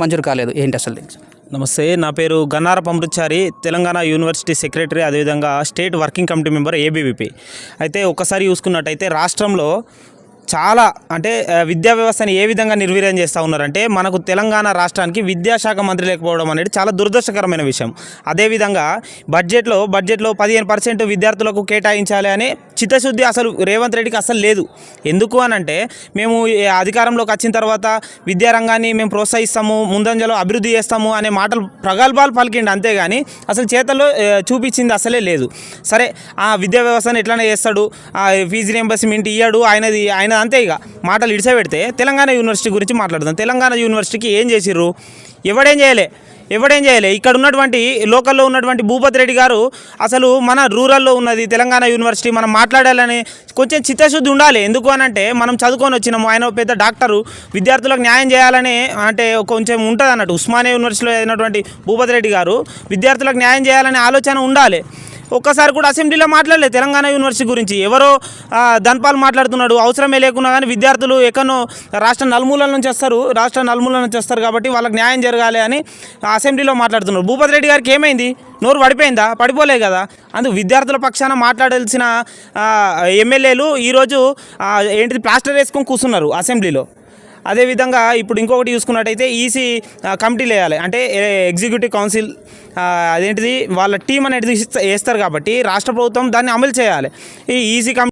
మంజూరు కాలేదు ఏంటి అసలు? నమస్తే నా పేరు గన్నార అమృత్చారి తెలంగాణ యూనివర్సిటీ సెక్రటరీ అదేవిధంగా state working committee member ABVP. అయితే ఒక్కసారి చూసుకున్నట్టయితే రాష్ట్రంలో చాలా అంటే విద్యా వ్యవస్థని ఏ విధంగా నిర్వీర్యం చేస్తూ ఉన్నారంటే మనకు తెలంగాణ రాష్ట్రానికి విద్యాశాఖ మంత్రి లేకపోవడం అనేది చాలా దురదృష్టకరమైన విషయం. అదేవిధంగా బడ్జెట్లో బడ్జెట్లో పదిహేను పర్సెంట్ విద్యార్థులకు కేటాయించాలి అని చిత్తశుద్ధి అసలు రేవంత్ రెడ్డికి అసలు లేదు. ఎందుకు అని అంటే మేము అధికారంలోకి వచ్చిన తర్వాత విద్యారంగాన్ని మేము ప్రోత్సహిస్తాము ముందంజలో అభివృద్ధి చేస్తాము అనే మాటలు ప్రగల్భాలు పలికిండి అంతేగాని అసలు చేతల్లో చూపించింది అసలే లేదు. సరే ఆ విద్యా వ్యవస్థను ఎట్లనే చేస్తాడు ఆ ఫీజు రియంబర్స్మెంట్ ఇయ్యాడు ఆయనది ఆయన అంతే ఇక. మాటలు ఇడిసబెడితే తెలంగాణ యూనివర్సిటీ గురించి మాట్లాడుతాం తెలంగాణ యూనివర్సిటీకి ఏం చేసిర్రు? ఎవడేం చేయలే? ఎవడేం చేయలే? ఇక్కడ ఉన్నటువంటి లోకల్లో ఉన్నటువంటి భూపతి రెడ్డి గారు అసలు మన రూరల్లో ఉన్నది తెలంగాణ యూనివర్సిటీ మనం మాట్లాడాలని కొంచెం చిత్తశుద్ధి ఉండాలి. ఎందుకు అని అంటే మనం చదువుకొని వచ్చినాము ఆయన పెద్ద డాక్టరు. విద్యార్థులకు న్యాయం చేయాలని అంటే కొంచెం ఉంటుంది అన్నట్టు ఉస్మానియా యూనివర్సిటీలో అయినటువంటి భూపతి రెడ్డి గారు విద్యార్థులకు న్యాయం చేయాలనే ఆలోచన ఉండాలి. ఒక్కసారి కూడా అసెంబ్లీలో మాట్లాడలేదు. తెలంగాణ యూనివర్సిటీ గురించి. ఎవరో ధన్పాల్ మాట్లాడుతున్నాడు. అవసరమే లేకున్నా కానీ విద్యార్థులు ఎక్కడో రాష్ట్ర నలుమూలల నుంచి వస్తారు. రాష్ట్ర నలుమూలల నుంచి వస్తారు కాబట్టి వాళ్ళకి న్యాయం జరగాలి అని అసెంబ్లీలో మాట్లాడుతున్నారు భూపతి రెడ్డి గారికి ఏమైంది? నోరు పడిపోయిందా? పడిపోలే కదా. అందుకు విద్యార్థుల పక్షాన మాట్లాడాల్సిన ఎమ్మెల్యేలు ఈరోజు ఏంటిది ప్లాస్టర్ వేసుకొని కూర్చున్నారు అసెంబ్లీలో. అదేవిధంగా ఇప్పుడు ఇంకొకటి చూసుకున్నట్టయితే ఈసీ కమిటీలు వేయాలి. అంటే ఎగ్జిక్యూటివ్ కౌన్సిల్ అదేంటిది వాళ్ళ టీం అనేది వేస్తారు కాబట్టి రాష్ట్ర ప్రభుత్వం దాన్ని అమలు చేయాలి. ఈ ఈసీ కమిటీ